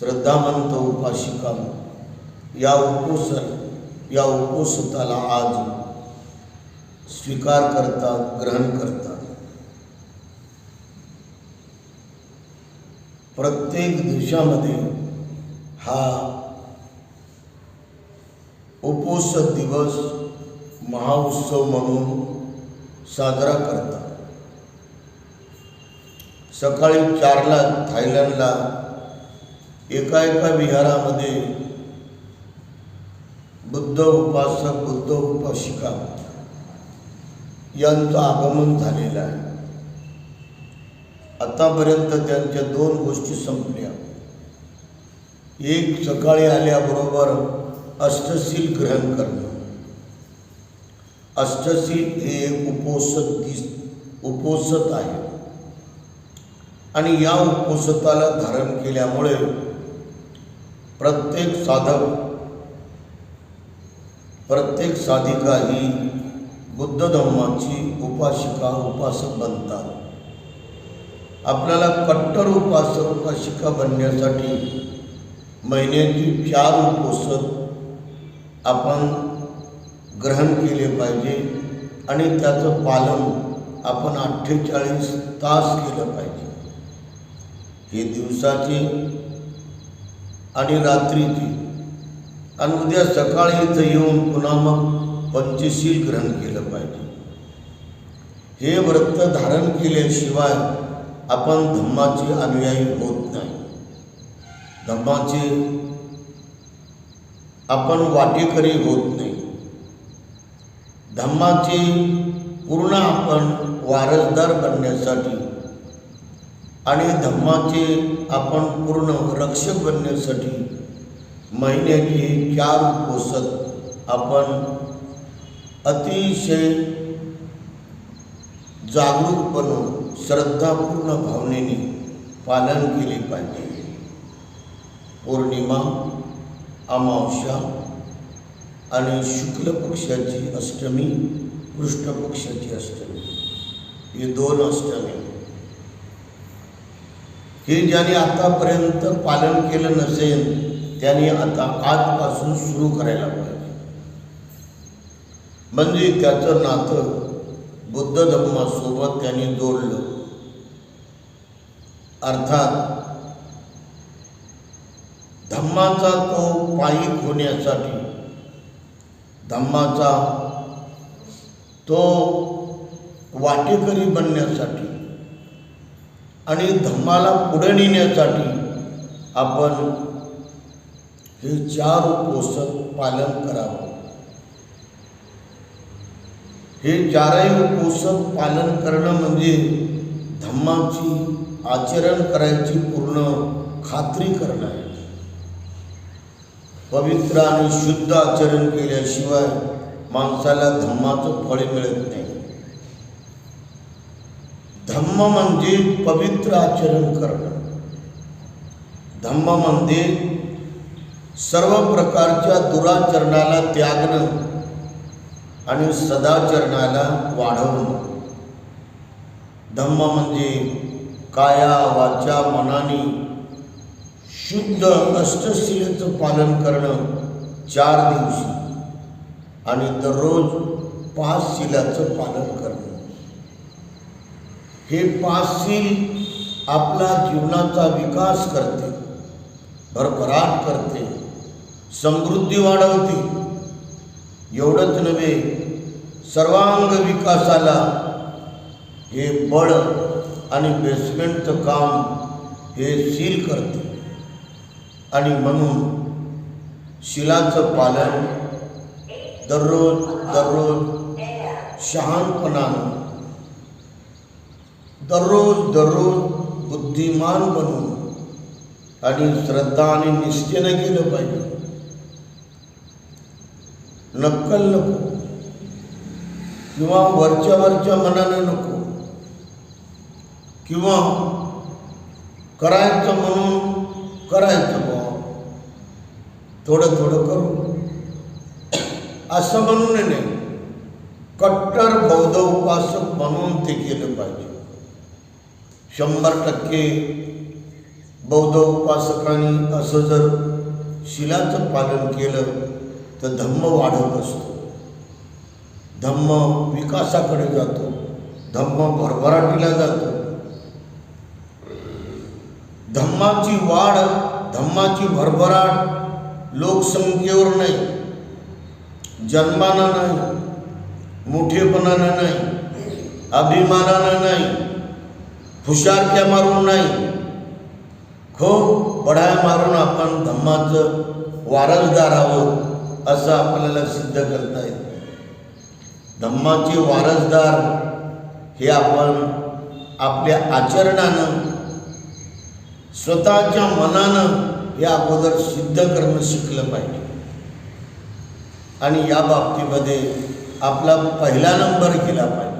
श्रद्धामंत उपासिका या उपोस या उपोसताला आज स्वीकार करतात ग्रहण करतात प्रत्येक देशामध्ये हा उपोस दिवस महाउत्सव म्हणून साजरा करतात. सकाळी चारला थायलंडला एका एका विहारामध्ये बुद्ध उपासक बुद्ध उपासिका यांचं आगमन झालेलं आहे. आतापर्यंत त्यांच्या दोन गोष्टी संपल्या. एक सकाळी आल्याबरोबर अष्टशील ग्रहण करणं. अष्टशील हे एक उपोसत दिस उपोसत आहे. आणि या उपोसताला धारण केल्यामुळे प्रत्येक साधक प्रत्येक साधिका ही बुद्ध धर्माची उपासिका उपासक बनतात. आपल्याला कट्टर उपासक उपासिका बनण्यासाठी महिन्याची चार उपोषक आपण ग्रहण केले पाहिजे आणि त्याचं पालन आपण अठ्ठेचाळीस तास केलं पाहिजे. हे दिवसाची आणि रात्रीची आणि उद्या सकाळी इथं येऊन पुन्हा मग पंचशील ग्रहण केलं पाहिजे. हे व्रत धारण केल्याशिवाय आपण धम्माचे अनुयायी होत नाही. धम्माचे आपण वाटेकरी होत नाही. धम्माचे पूर्ण आपण वारसदार बनण्यासाठी आणि धम्माचे आपण पूर्ण रक्षक बनण्यासाठी महिन्याची चार पोसत आपण अतिशय जागरूक श्रद्धापूर्ण भावनेने पालन केले पाहिजे. पौर्णिमा अमावस्या आणि शुक्ल पक्षाची अष्टमी कृष्ण पक्षाची अष्टमी हे दोन अष्टमी. हे ज्याने आतापर्यंत पालन केलं नसेल त्याने आता आजपासून सुरू करायला पाहिजे म्हणजे त्याचं नातं बुद्ध धर्मासोबत त्यांनी जोडलं. अर्थात धम्माचा तो पायिक होण्यासाठी धम्माचा तो वाटेकरी बनण्यासाठी आणि धम्माला पुढे नेण्यासाठी आपण हे चार उपोषण पालन करावं. हे चारही उपोषण पालन करणं म्हणजे धम्माची आचरण करायची पूर्ण खात्री करणं आहे. पवित्र आणि शुद्ध आचरण केल्याशिवाय माणसाला धम्माचं फळ मिळत नाही. धम्म म्हणजे पवित्र आचरण करणं. धम्म म्हणजे सर्व प्रकारच्या दुराचरणाला त्यागणं आणि सदाचरणाला वाढवणं. धम्म म्हणजे काया वाचा मनाने शुद्ध अष्टशीलचं पालन करणं चार दिवशी आणि दररोज पाच शिलाचं पालन करणं. हे पाचशील आपला जीवनाचा विकास करते भरभराट करते समृद्धी वाढवते. एवढंच नव्हे सर्वांग विकासाला हे बळ आणि बेसमेंटचं काम हे सील करते. आणि म्हणून शिलाचं पालन दररोज दररोज शहाणपणानं दररोज दररोज बुद्धिमान बनून आणि श्रद्धा आणि निश्चयनं केलं पाहिजे. नक्कल नको. किंवा वरच्या वरच्या मनानं नको. किंवा करायचं म्हणून करायचं बा थोडं थोडं करू. असं म्हणून नाही. कट्टर बौद्ध उपासक म्हणून ते केलं पाहिजे. शंभर टक्के बौद्ध उपासकांनी असं जर शिलाचं पालन केलं तर धम्म वाढत असतो. धम्म विकासाकडे जातो. धम्म भरभराटीला जातो. धम्माची वाढ धम्माची भरभराट लोकसंख्येवर नाही जन्मानं नाही मोठेपणानं नाही अभिमानानं नाही हुशार त्या मारून नाही। खूप बढाया मारून आपण धम्माचं वारसदार आहोत असं आपल्याला सिद्ध करता येतं धम्माचे वारसदार हे आपण आपल्या आचरणानं स्वतःच्या मनानं हे अगोदर सिद्ध करणं शिकलं पाहिजे. आणि या बाबतीमध्ये आपला पहिला नंबर केला पाहिजे.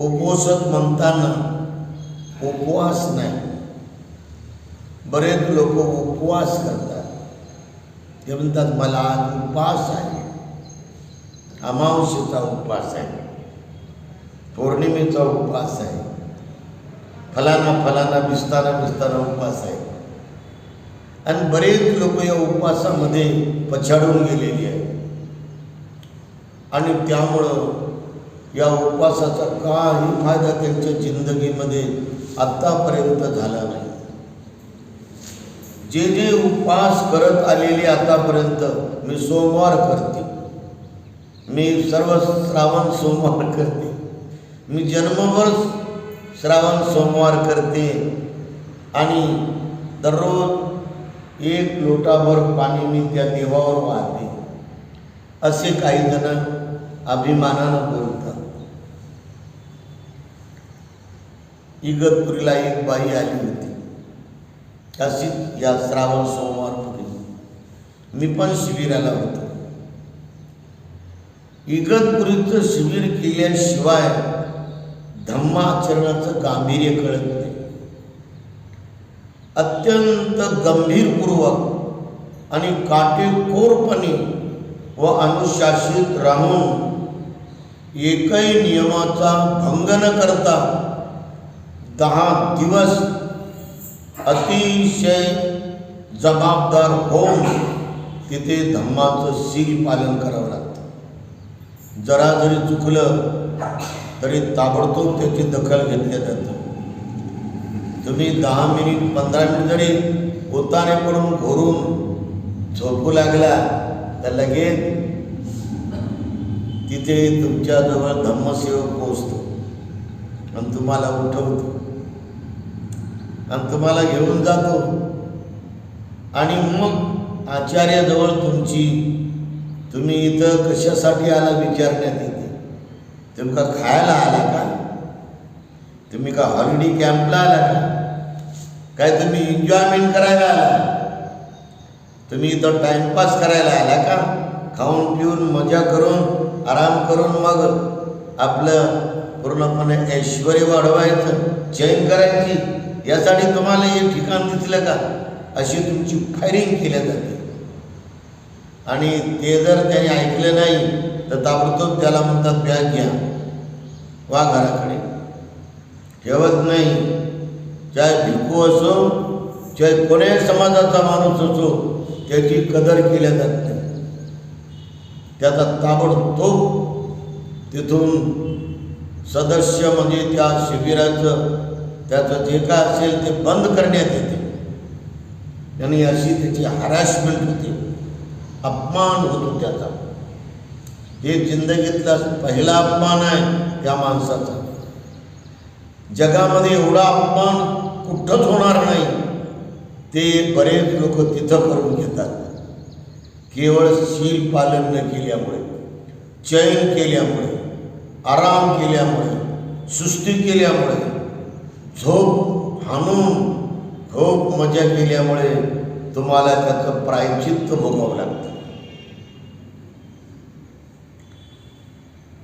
उपवासत म्हणताना उपवास नाही. बरेच लोक उपवास करतात. ते म्हणतात मला आज उपवास आहे. अमावस्येचा उपवास आहे. पौर्णिमेचा उपवास आहे. फलाना फलाना बिस्ताना बिस्ताना उपवास आहे. आणि बरेच लोक या उपवासामध्ये पछाडून गेलेली आहे आणि त्यामुळं या उपवासाचा काही फायदा त्यांच्या जिंदगीमध्ये आत्तापर्यंत झाला नाही. जे जे उपवास करत आलेले आतापर्यंत मी सोमवार करते. मी सर्व श्रावण सोमवार करते. मी जन्मभर श्रावण सोमवार करते आणि दररोज एक लोटाभर पाणी मी त्या देवावर वाहते. असे काही जण अभिमानानं बोलतात. इगतपुरीला एक बाई आली होती. अशीच या श्रावण सोमवारपुरी मी पण शिबिराला होतो. इगतपुरीचं शिबिर केल्याशिवाय धम्माचरणाचं गांभीर्य कळत नाही. अत्यंत गंभीरपूर्वक आणि काटेकोरपणे व अनुशासित राहून एकही नियमाचा भंग न करता दहा दिवस अतिशय जबाबदार होऊन तिथे धम्माचं सील पालन करावं लागतं. जरा जरी चुकलं तरी ताबडतोब त्याची दखल घेतल्या जातं. तुम्ही दहा मिनिट पंधरा मिनिट जरी उताने पडून घोरून झोपू लागला तर लगेच तिथे तुमच्याजवळ धम्मसेवक पोचतो आणि तुम्हाला उठवतो. आणि तुम्हाला घेऊन जातो. आणि मग आचार्याजवळ तुमची तुम्ही इथं कशासाठी आला विचारण्यात येते? तुमका खायला आला का? तुम्ही का हॉलिडे कॅम्पला आला का? काय तुम्ही एन्जॉयमेंट करायला आला? तुम्ही इथं टाइमपास करायला आला का? खाऊन पिऊन मजा करून आराम करून मग आपलं पूर्णपणे ऐश्वर वाढवायचं चैन करायची. यासाठी तुम्हाला हे ठिकाण दिसलं का? अशी तुमची फायरिंग केल्या जाते. आणि ते जर त्याने ऐकलं नाही तर ताबडतोब त्याला म्हणतात बॅग घ्या. वा घराकडे. ठेवत नाही. चाहे भिकू असो चाहे कोण्याही समाजाचा माणूस असो त्याची कदर केल्या जात नाही. त्याचा ताबडतोब तिथून सदस्य म्हणजे त्या शिबिराचं त्याचं जे काय असेल ते बंद करण्यात येते. आणि अशी त्याची हॅरॅसमेंट होते. अपमान होतो त्याचा. हे जिंदगीतला पहिला अपमान आहे त्या माणसाचा. जगामध्ये एवढा अपमान कुठंच होणार नाही. ते बरेच लोक तिथं करून घेतात. केवळ शील पालन न केल्यामुळे चयन केल्यामुळे आराम केल्यामुळे सुस्ती केल्यामुळे झोप हाणून खूप मजा केल्यामुळे तुम्हाला त्याचं प्रायचित्त भोगावं लागतं.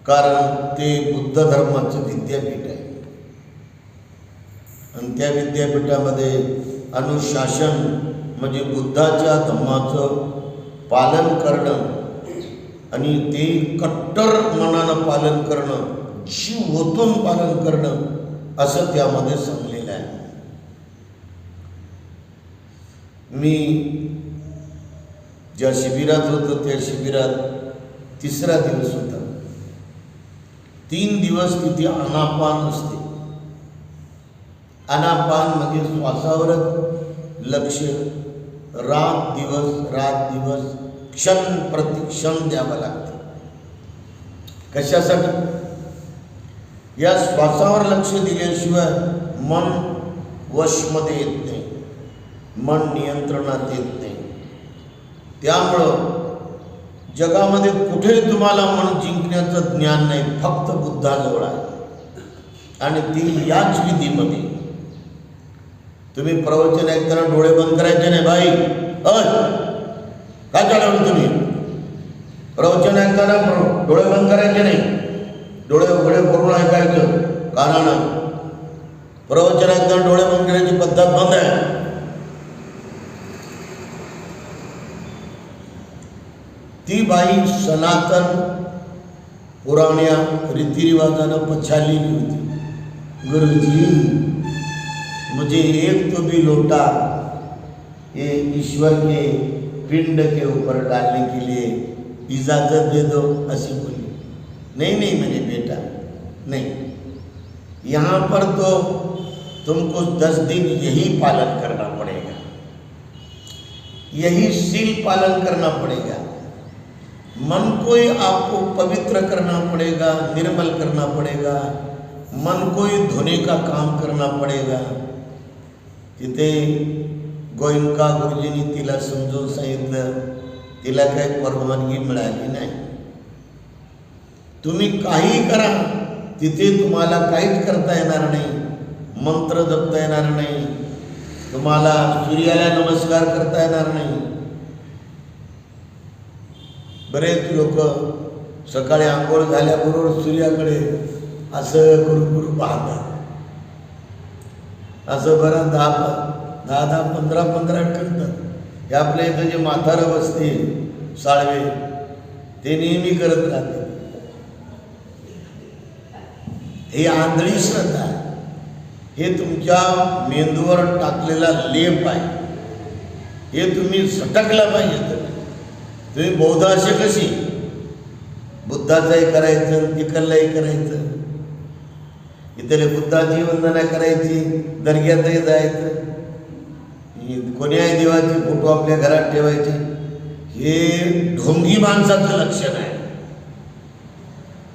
कारण ते बुद्ध धर्माचं विद्यापीठ आहे. आणि त्या विद्यापीठामध्ये अनुशासन म्हणजे बुद्धाच्या धम्माचं पालन करणं आणि ते कट्टर मनानं पालन करणं जीव ओतून पालन करणं असं त्यामध्ये सांगलेलं आहे. मी ज्या शिबिरात होतो त्या शिबिरात तिसरा दिवस होता. तीन दिवस तिथे अनापान असते. अनापान म्हणजे श्वासावरच लक्ष रात दिवस रात दिवस क्षण प्रतिक्षण द्यावं लागतं. कशासाठी? या श्वासावर लक्ष दिल्याशिवाय मन वशमध्ये येत नाही. मन नियंत्रणात येत नाही. त्यामुळं जगामध्ये कुठे तुम्हाला मन जिंकण्याचं ज्ञान नाही फक्त बुद्धाजवळ आहे. आणि ती याच विधीमध्ये. तुम्ही प्रवचन ऐकताना डोळे बंद करायचे नाही बाई. अय काय चालवलं तुम्ही? प्रवचन ऐकताना डोळे बंद करायचे नाही. डोळे उघडे करून ऐकायचं कानानं प्रवचन ऐकताना डोळे बंद पद्धत बंद आहे. ती बाई सनातन पुराण्या रीतिरिवाजानं पछाडलेली होती. गुरुजी, मुझे एक तो भी लोटा ये ईश्वर के पिंड के ऊपर डालने के लिए इजाज़त दे दो, ऐसी बोली। नहीं नहीं, मेरे बेटा, नहीं। यहाँ पर तो तुमको दस दिन यही पालन करना पड़ेगा। यही सील पालन करना पड़ेगा। मन को ही आपको पवित्र करना पड़ेगा, निर्मल करना पड़ेगा। मन को ही धोने का काम करना पड़ेगा। तिथे गोयंका गुरुजींनी तिला समजून सांगितलं तिला काही परवानगी मिळाली नाही। तुम्ही काही करा तिथे तुम्हाला काहीच करता येणार नाही मंत्र जपता येणार नाही तुम्हाला सूर्याला नमस्कार करता येणार नाही. बरेच लोक सकाळी आंघोळ झाल्याबरोबर सूर्याकडे असं करू करू पाहतात. असं बरं दहा दहा दहा पंधरा पंधरा करतात. हे आपल्या इथं जे म्हातारं बसतील साळवे ते नेहमी करत राहते हे आंधळी श्रद्धा आहे. हे तुमच्या मेंदूवर टाकलेला लेप आहे. हे तुम्ही सटकलं पाहिजे तुम्ही बौद्ध असे कशी बुद्धाचंही करायचं तिकडलाही करायचं. इथले बुद्धाची वंदना करायची दर्ग्यातही जायचं. कोण्याही देवाचे फोटो आपल्या घरात ठेवायचे. हे ढोंगी माणसाचं लक्षण आहे.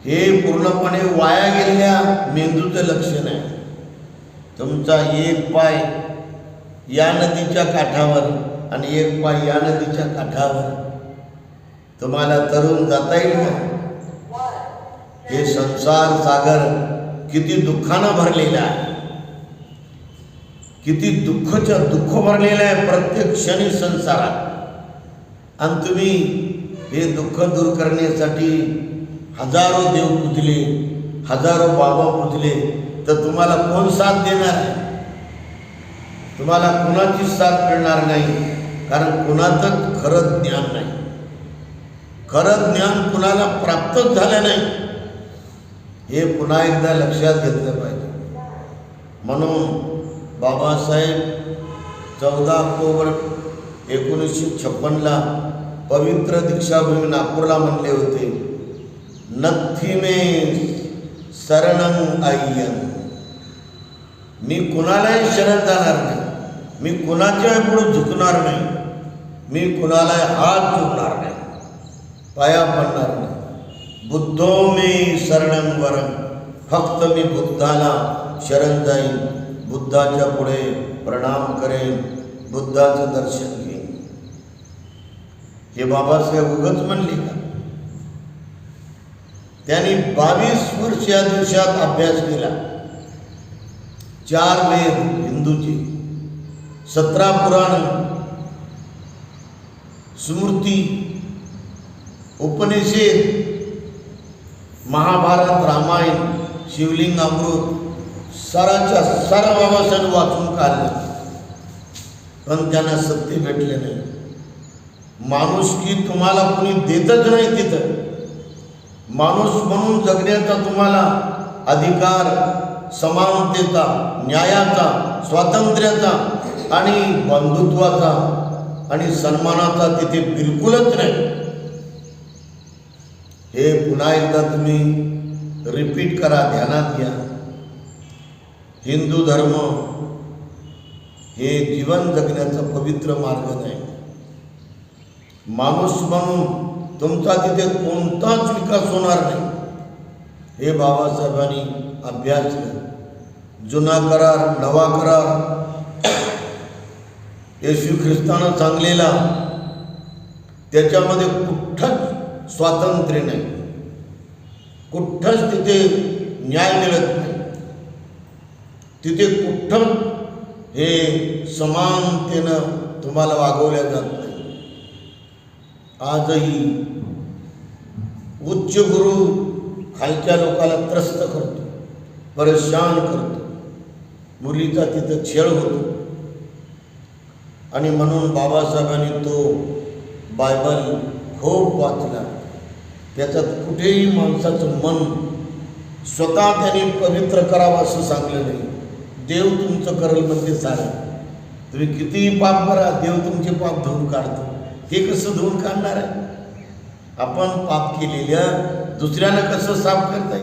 हे पूर्णपणे वाया गेलेल्या मेंदूचं लक्षण आहे. तुमचा एक पाय या नदीच्या काठावर आणि एक पाय या नदीच्या काठावर. तुम्हाला तरुण जाता येईल का? हे संसार सागर किती दुःखानं भरलेला आहे. किती दुःखच्या दुःख भरलेलं आहे प्रत्येक क्षणी संसारात. आणि तुम्ही हे दुःख दूर करण्यासाठी हजारो देव पुजले हजारो बाबा पुजले तर तुम्हाला कोण साथ देणार तुम्हाला कुणाची साथ मिळणार नाही? कारण कुणाचं खरं ज्ञान नाही. खरं ज्ञान कुणाला प्राप्तच झालं नाही. हे पुन्हा एकदा लक्षात घेतलं पाहिजे. म्हणून बाबासाहेब चौदा ऑक्टोबर एकोणीसशे छप्पनला पवित्र दीक्षाभूमी नागपूरला म्हणले होते. नथी मे शरणं आय्यन मी कुणालाही शरण जाणार मी पुढे झुकणार नाही. मी कुणालाही हात जोडणार नाही. पाया बुद्धो मे शरणं वरम फक्त मी बुद्धाला शरण जाईन. बुद्धाच्या पुढे प्रणाम करेन. बुद्धाचं दर्शन घेईन. हे बाबासाहेब उगच का? त्यांनी बावीस वर्ष या दिवसात अभ्यास केला. चार वेद हिंदूची सतरा पुराण स्मृती उपनिषेद महाभारत रामायण शिवलिंग अमृत सराच्या सारा बाबासाहेब वाचून काढलं. पण त्यांना सत्य भेटले नाही. माणूस की तुम्हाला कोणी देतच नाही तिथं? माणूस म्हणून जगण्याचा तुम्हाला अधिकार समानतेचा न्यायाचा स्वातंत्र्याचा आणि बंधुत्वाचा आणि सन्मानाचा तिथे बिलकुलच नाही. हे पुन्हा एकदा तुम्ही रिपीट करा ध्यानात घ्या. हिंदू धर्म हे जीवन जगण्याचा पवित्र मार्ग नाही. माणूस म्हणून तुमचा तिथे कोणताच विकास होणार नाही. हे बाबासाहेबांनी अभ्यास केला. जुना करार नवा करार. येशू ख्रिस्तानं सांगलेला त्याच्यामध्ये कुठंच स्वातंत्र्य नाही. कुठंच तिथे न्याय मिळत नाही. तिथे कुठं हे समानतेनं तुम्हाला वागवल्या जात नाही. आजही उच्च गुरु खालच्या लोकाला त्रस्त करतो परेशान करतो. मुलीचा तिथं छेळ होतो. आणि म्हणून बाबासाहेबांनी तो बायबल खूप वाचला. त्याच्यात कुठेही माणसाचं मन स्वतः त्यांनी पवित्र करावं असं सांगलं नाही. देव तुमचं करल म्हणजे चालेल. तुम्ही कितीही पाप करा देव तुमचे पाप धुवून काढतो. हे कसं धुवून काढणार आहे? आपण पाप केलेल्या दुसऱ्यानं कसं साफ करता येईल?